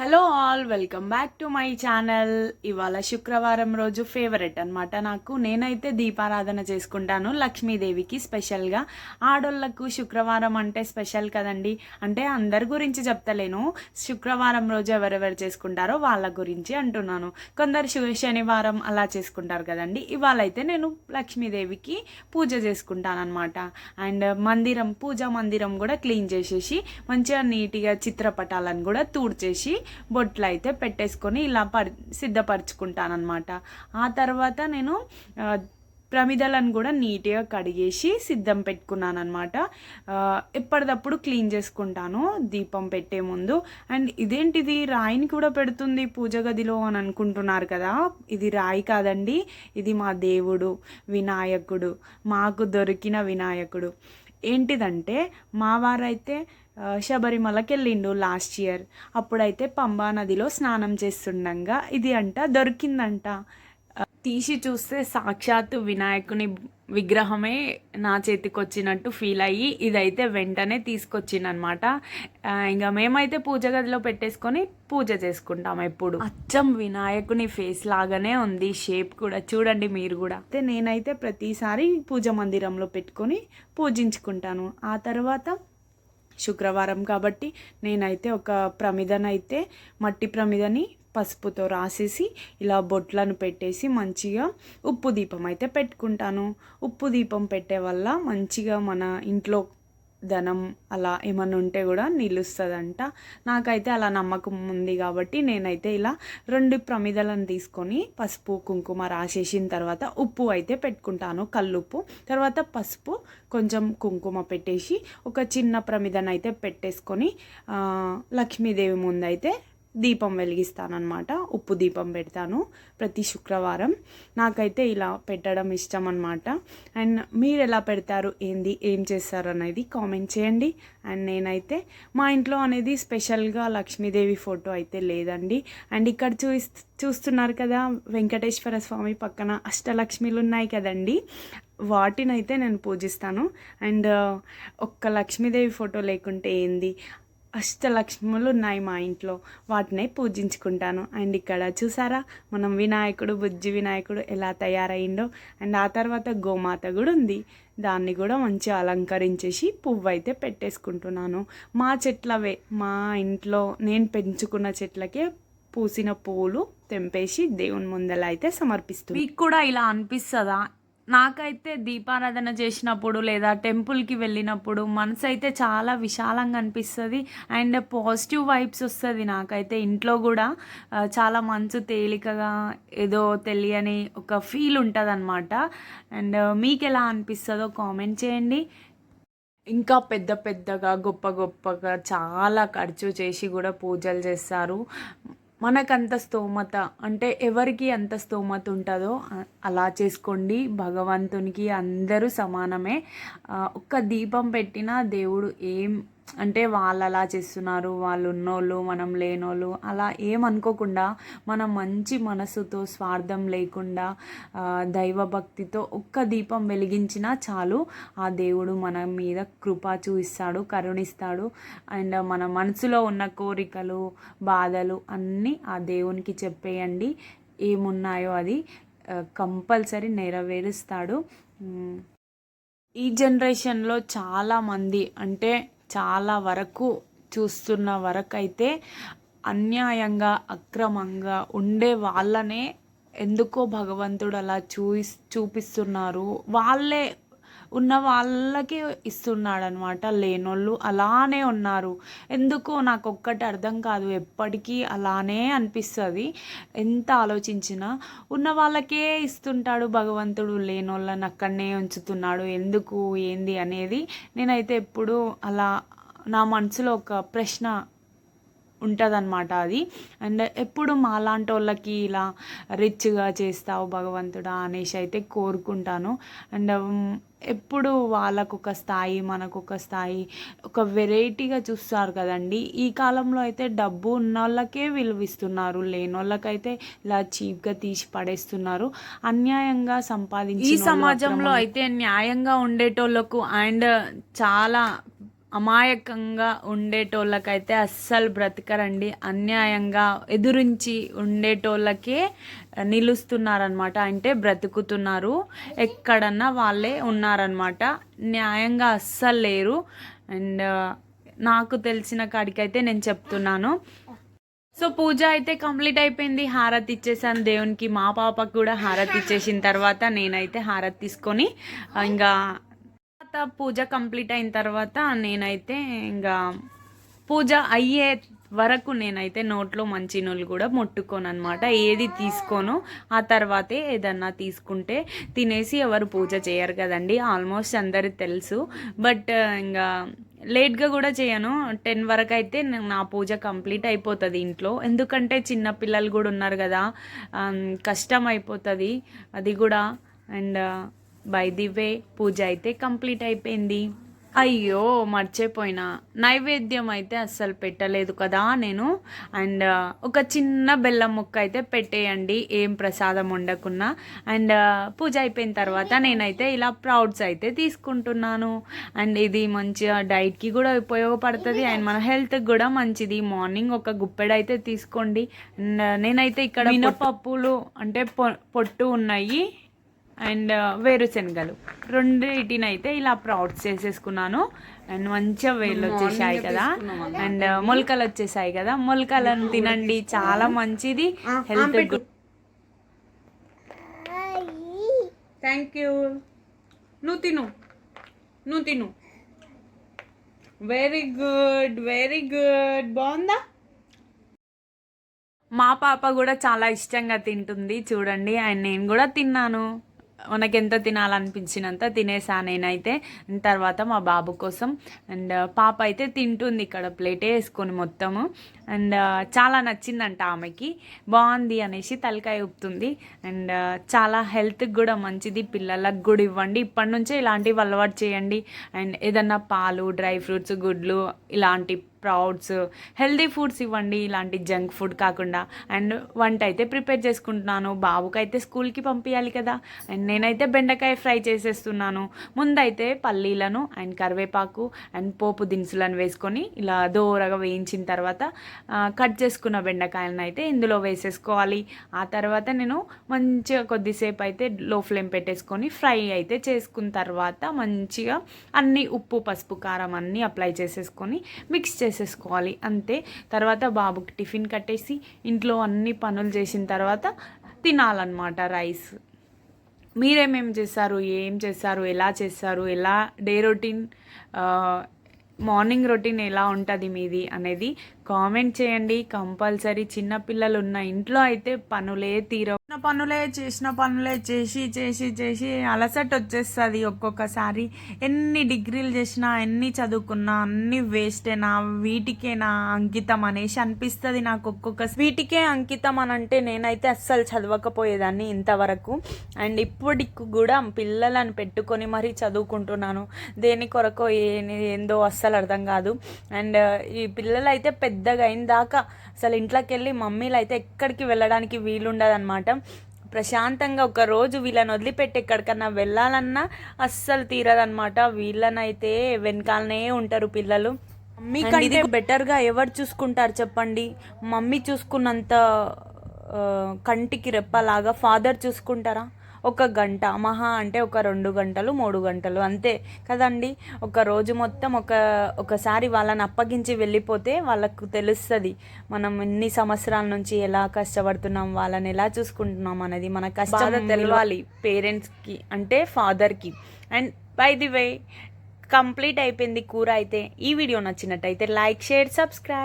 Hello all welcome back to my channel. ఇవాళ శుక్రవారం రోజు ఫేవరెట్ అనమాట నాకు. నేనైతే దీపారాధన చేసుకుంటాను. లక్ష్మీదేవికి స్పెషల్గా ఆడోళ్ళకు శుక్రవారం అంటే స్పెషల్ కదండి. అంటే అందరి గురించి చెప్తలేను. శుక్రవారం రోజు ఎవరెవరు చేసుకుంటారో వాళ్ళ గురించి అంటున్నాను. కొందరు శనివారం అలా చేసుకుంటారు కదండి. ఇవాళ అయితే నేను లక్ష్మీదేవికి పూజ చేసుకుంటాను అనమాట అండ్ మందిరం పూజా మందిరం కూడా క్లీన్ చేసేసి మంచిగా నీట్గా చిత్రపటాలను కూడా తూడ్చేసి బొట్లు అయితే పెట్టేసుకొని ఇలా పరి సిద్ధపరచుకుంటానమాట ఆ తర్వాత నేను ప్రమిదలను కూడా నీట్గా కడిగేసి సిద్ధం పెట్టుకున్నాను అనమాట ఎప్పటిదప్పుడు క్లీన్ చేసుకుంటాను దీపం పెట్టే ముందు. అండ్ ఇదేంటిది రాయిని కూడా పెడుతుంది పూజ గదిలో అని అనుకుంటున్నారు కదా? ఇది రాయి కాదండి ఇది మా దేవుడు వినాయకుడు మాకు దొరికిన వినాయకుడు. ఏంటిదంటే మా వారైతే శబరిమలకి వెళ్ళిండు లాస్ట్ ఇయర్. అప్పుడైతే పంబా నదిలో స్నానం చేస్తుండగా. ఇది అంట దొరికిందంట. తీసి చూస్తే సాక్షాత్తు వినాయకుని విగ్రహమే నా చేతికి వచ్చినట్టు ఫీల్ అయ్యి ఇదైతే వెంటనే తీసుకొచ్చిందనమాట ఇంకా మేమైతే పూజ గదిలో పెట్టేసుకొని పూజ చేసుకుంటాం ఎప్పుడు. అచ్చం వినాయకుని ఫేస్ లాగానే ఉంది షేప్ కూడా. చూడండి మీరు కూడా. అయితే నేనైతే ప్రతిసారి పూజ మందిరంలో పెట్టుకొని పూజించుకుంటాను. ఆ తర్వాత శుక్రవారం కాబట్టి నేనైతే ఒక ప్రమిదనైతే మట్టి ప్రమిదని పసుపుతో రాసేసి ఇలా బొట్లను పెట్టేసి మంచిగా ఉప్పు దీపం అయితే పెట్టుకుంటాను. ఉప్పు దీపం పెట్టే వల్ల మంచిగా మన ఇంట్లో ధనం అలా ఏమన్నా ఉంటే కూడా నిలుస్తుందంట. నాకైతే అలా నమ్మకం ఉంది కాబట్టి నేనైతే ఇలా రెండు ప్రమిదలను తీసుకొని పసుపు కుంకుమ రాసేసిన తర్వాత ఉప్పు అయితే పెట్టుకుంటాను కల్లుప్పు. తర్వాత పసుపు కొంచెం కుంకుమ పెట్టేసి ఒక చిన్న ప్రమిదనైతే పెట్టేసుకొని లక్ష్మీదేవి ముందైతే దీపం వెలిగిస్తానన్నమాట. ఉప్పు దీపం పెడతాను ప్రతి శుక్రవారం. నాకైతే ఇలా పెట్టడం ఇష్టం అనమాట అండ్ మీరు ఎలా పెడతారు? ఏంది? ఏం చేస్తారు అనేది కామెంట్ చేయండి. అండ్ నేనైతే మా ఇంట్లో అనేది స్పెషల్గా లక్ష్మీదేవి ఫోటో అయితే లేదండి. అండ్ ఇక్కడ చూ చూస్తున్నారు కదా వెంకటేశ్వర స్వామి పక్కన అష్టలక్ష్మిలు ఉన్నాయి కదండి. వాటినైతే నేను పూజిస్తాను. అండ్ ఒక్క లక్ష్మీదేవి ఫోటో లేకుంటే ఏంది? అష్టలక్ష్ములు ఉన్నాయి మా ఇంట్లో. వాటినే పూజించుకుంటాను. అండ్ ఇక్కడ చూసారా? మనం వినాయకుడు బుజ్జి వినాయకుడు ఎలా తయారైండో అండ్ ఆ తర్వాత గోమాత కూడా ఉంది. దాన్ని కూడా మంచిగా అలంకరించేసి పువ్వు అయితే పెట్టేసుకుంటున్నాను. మా చెట్లవే. మా ఇంట్లో నేను పెంచుకున్న చెట్లకే పూసిన పువ్వులు తెంపేసి దేవుని ముందల అయితే సమర్పిస్తుంది మీకు కూడా ఇలా అనిపిస్తుందా? నాకైతే దీపారాధన చేసినప్పుడు లేదా టెంపుల్కి వెళ్ళినప్పుడు మనసు అయితే చాలా విశాలంగా అనిపిస్తుంది. అండ్ పాజిటివ్ వైబ్స్ వస్తుంది నాకైతే ఇంట్లో కూడా. చాలా మనసు తేలికగా ఏదో తెలియని ఒక ఫీల్ ఉంటుంది అనమాట అండ్ మీకు ఎలా అనిపిస్తుందో కామెంట్ చేయండి. ఇంకా పెద్ద పెద్దగా గొప్ప గొప్పగా చాలా ఖర్చు చేసి కూడా పూజలు చేస్తారు. మనకంత స్తోమత అంటే ఎవరికి ఎంత స్తోమత ఉంటుందో అలా చేసుకోండి. భగవంతునికి అందరూ సమానమే. ఒక్క దీపం పెట్టినా దేవుడు ఏం అంటే వాళ్ళు అలా చేస్తున్నారు వాళ్ళు ఉన్నోళ్ళు మనం లేనోళ్ళు అలా ఏమనుకోకుండా మనం మంచి మనసుతో స్వార్థం లేకుండా దైవభక్తితో ఒక్క దీపం వెలిగించినా చాలు ఆ దేవుడు మన మీద కృప చూపిస్తాడు కరుణిస్తాడు. అండ్ మన మనసులో ఉన్న కోరికలు బాధలు అన్నీ ఆ దేవునికి చెప్పేయండి. ఏమున్నాయో అది కంపల్సరీ నెరవేరుస్తాడు. ఈ జనరేషన్లో చాలామంది అంటే చాలా వరకు చూస్తున్న వరకు అయితే అన్యాయంగా అక్రమంగా ఉండే వాళ్ళనే ఎందుకో భగవంతుడు అలా చూయి చూపిస్తున్నారు. వాళ్ళే ఉన్న వాళ్ళకి ఇస్తున్నాడు అనమాట లేనోళ్ళు అలానే ఉన్నారు. ఎందుకో నాకు ఒక్కటి అర్థం కాదు. ఎప్పటికీ అలానే అనిపిస్తుంది. ఎంత ఆలోచించినా ఉన్న వాళ్ళకే ఇస్తుంటాడు భగవంతుడు. లేనోళ్ళని అక్కడనే ఉంచుతున్నాడు. ఎందుకు? ఏంది? అనేది నేనైతే ఎప్పుడు అలా నా మనసులో ఒక ప్రశ్న ఉంటుందన్నమాట అది. అండ్ ఎప్పుడు మాలాంటి వాళ్ళకి ఇలా రిచ్గా చేస్తావు భగవంతుడా అనేసి అయితే కోరుకుంటాను. అండ్ ఎప్పుడు వాళ్ళకు ఒక స్థాయి మనకు ఒక స్థాయి ఒక వెరైటీగా చూస్తారు కదండి. ఈ కాలంలో అయితే డబ్బు ఉన్న వాళ్ళకే విలువిస్తున్నారు. లేని వాళ్ళకైతే ఇలా చీప్గా తీసి పడేస్తున్నారు. అన్యాయంగా సంపాదించి ఈ సమాజంలో అయితే న్యాయంగా ఉండేటోళ్ళకు అండ్ చాలా అమాయకంగా ఉండేటోళ్ళకైతే అస్సలు బ్రతకరండి. అన్యాయంగా ఎదురించి ఉండేటోళ్ళకే నిలుస్తున్నారనమాట అంటే బ్రతుకుతున్నారు. ఎక్కడన్నా వాళ్ళే ఉన్నారనమాట న్యాయంగా అస్సలు లేరు. అండ్ నాకు తెలిసిన కాడికైతే నేను చెప్తున్నాను. సో పూజ అయితే కంప్లీట్ అయిపోయింది. హారతి ఇచ్చేసాను దేవునికి. మా పాపకు కూడా హారతి ఇచ్చేసిన తర్వాత నేనైతే హారతి తీసుకొని ఇంకా తర్వాత పూజ కంప్లీట్ అయిన తర్వాత నేనైతే ఇంకా పూజ అయ్యే వరకు నేనైతే నోట్లో మంచినీళ్ళు కూడా ముట్టుకోను అనమాట ఏది తీసుకోను ఆ తర్వాతే ఏదన్నా తీసుకుంటే తినేసి ఎవరు పూజ చేయరు కదండి. ఆల్మోస్ట్ అందరికి తెలుసు. బట్ ఇంకా లేట్గా కూడా చేయను. టెన్ వరకు అయితే నా పూజ కంప్లీట్ అయిపోతుంది ఇంట్లో. ఎందుకంటే చిన్న పిల్లలు కూడా ఉన్నారు కదా కష్టం అయిపోతుంది. అది కూడా అండ్ బై ది వే పూజ అయితే కంప్లీట్ అయిపోయింది. అయ్యో మర్చిపోయినా. నైవేద్యం అయితే అస్సలు పెట్టలేదు కదా నేను. అండ్ ఒక చిన్న బెల్లం ముక్క అయితే పెట్టేయండి ఏం ప్రసాదం ఉండకున్నా అండ్ పూజ అయిపోయిన తర్వాత నేనైతే ఇలా ప్రౌడ్స్ అయితే తీసుకుంటున్నాను. అండ్ ఇది మంచిగా డైట్కి కూడా ఉపయోగపడుతుంది. అండ్ మన హెల్త్కి కూడా మంచిది. మార్నింగ్ ఒక గుప్పెడు అయితే తీసుకోండి. అండ్ నేనైతే ఇక్కడ మినపప్పులు అంటే పొ పొట్టు ఉన్నాయి. అండ్ వేరుశనగలు. రెండింటినైతే ఇలా ప్రౌడ్స్ చేసేసుకున్నాను. అండ్ మంచిగా వేళ్ళు వచ్చేసాయి కదా. అండ్ మొలకలు వచ్చేసాయి కదా. మొలకలను తినండి. చాలా మంచిది. హెల్త్ థ్యాంక్ యూ నువ్వు తిను. నువ్వు తిను. వెరీ గుడ్ వెరీ గుడ్ బాగుందా? మా పాప కూడా చాలా ఇష్టంగా తింటుంది. చూడండి అండ్ నేను కూడా తిన్నాను. మనకి ఎంత తినాలనిపించినంత తినేసా నేనైతే. తర్వాత మా బాబు కోసం అండ్ పాప అయితే తింటుంది ఇక్కడ ప్లేటే వేసుకొని మొత్తము. అండ్ చాలా నచ్చిందంట ఆమెకి. బాగుంది అనేసి తలకాయ ఊపుతుంది. అండ్ చాలా హెల్త్కి కూడా మంచిది. పిల్లలకు కూడా ఇవ్వండి. ఇప్పటి నుంచే ఇలాంటివి అలవాటు చేయండి. అండ్ ఏదన్నా పాలు డ్రై ఫ్రూట్స్ గుడ్లు ఇలాంటి స్ప్రౌట్స్ హెల్దీ ఫుడ్స్ ఇవ్వండి ఇలాంటి జంక్ ఫుడ్ కాకుండా. అండ్ వంట అయితే ప్రిపేర్ చేసుకుంటున్నాను. బాబుకైతే స్కూల్కి పంపించాలి కదా. అండ్ నేనైతే బెండకాయ ఫ్రై చేసేస్తున్నాను. ముందైతే పల్లీలను అండ్ కరివేపాకు అండ్ పోపు దినుసులను వేసుకొని ఇలా దోరగా వేయించిన తర్వాత కట్ చేసుకున్న బెండకాయలను అయితే ఇందులో వేసేసుకోవాలి. ఆ తర్వాత నేను మంచిగా కొద్దిసేపు అయితే లో ఫ్లేమ్ పెట్టేసుకొని ఫ్రై అయితే చేసుకున్న తర్వాత మంచిగా అన్ని ఉప్పు పసుపు కారం అన్నీ అప్లై చేసేసుకొని మిక్స్ చేసేసుకోవాలి. అంతే. తర్వాత బాబుకి టిఫిన్ కట్టేసి ఇంట్లో అన్ని పనులు చేసిన తర్వాత తినాలన్నమాట రైస్. మీరేమేం చేస్తారు ఏం చేస్తారు ఎలా చేస్తారు ఎలా డే రొటీన్ మార్నింగ్ రొటీన్ ఎలా ఉంటుంది మీది అనేది కామెంట్ చేయండి. కంపల్సరీ చిన్న పిల్లలు ఉన్న ఇంట్లో అయితే పనులే తీరవు. చిన్న పనులే చేసిన పనులే చేసి చేసి చేసి అలసట వచ్చేస్తుంది ఒక్కొక్కసారి. ఎన్ని డిగ్రీలు చేసినా ఎన్ని చదువుకున్నా అన్ని వేస్టేనా వీటికేనా అంకితం అనేసి అనిపిస్తుంది నాకు ఒక్కొక్క వీటికే అంకితం అని అంటే నేనైతే అస్సలు చదవకపోయేదాన్ని ఇంతవరకు. అండ్ ఇప్పటికి కూడా పిల్లలను పెట్టుకొని మరీ చదువుకుంటున్నాను. దేని కొరకో ఏందో అస్సలు అర్థం కాదు. అండ్ ఈ పిల్లలైతే పెద్ద పెద్దగా అయిన దాకా అసలు ఇంట్లోకి వెళ్ళి మమ్మీలు అయితే ఎక్కడికి వెళ్ళడానికి వీలుండదన్నమాట. ప్రశాంతంగా ఒక రోజు వీళ్ళని వదిలిపెట్టి ఎక్కడికన్నా వెళ్ళాలన్నా అస్సలు తీరదన్నమాట. వీళ్ళనైతే వెనకాలనే ఉంటారు పిల్లలు. మమ్మీ కంటే బెటర్గా ఎవరు చూసుకుంటారు చెప్పండి? మమ్మీ చూసుకున్నంత కంటికి రెప్పలాగా ఫాదర్ చూసుకుంటారా? ఒక గంట మహా అంటే ఒక రెండు గంటలు మూడు గంటలు అంతే కదండి? ఒక రోజు మొత్తం ఒక ఒకసారి వాళ్ళని అప్పగించి వెళ్ళిపోతే వాళ్ళకు తెలుస్తుంది మనం ఎన్ని సంవత్సరాల నుంచి ఎలా కష్టపడుతున్నాం వాళ్ళని ఎలా చూసుకుంటున్నాం అనేది. మన కష్టం తెలవాలి పేరెంట్స్కి అంటే ఫాదర్కి. And by the way complete అయిపోయింది కూర అయితే. ఈ వీడియో నచ్చినట్టయితే లైక్ షేర్ సబ్స్క్రైబ్.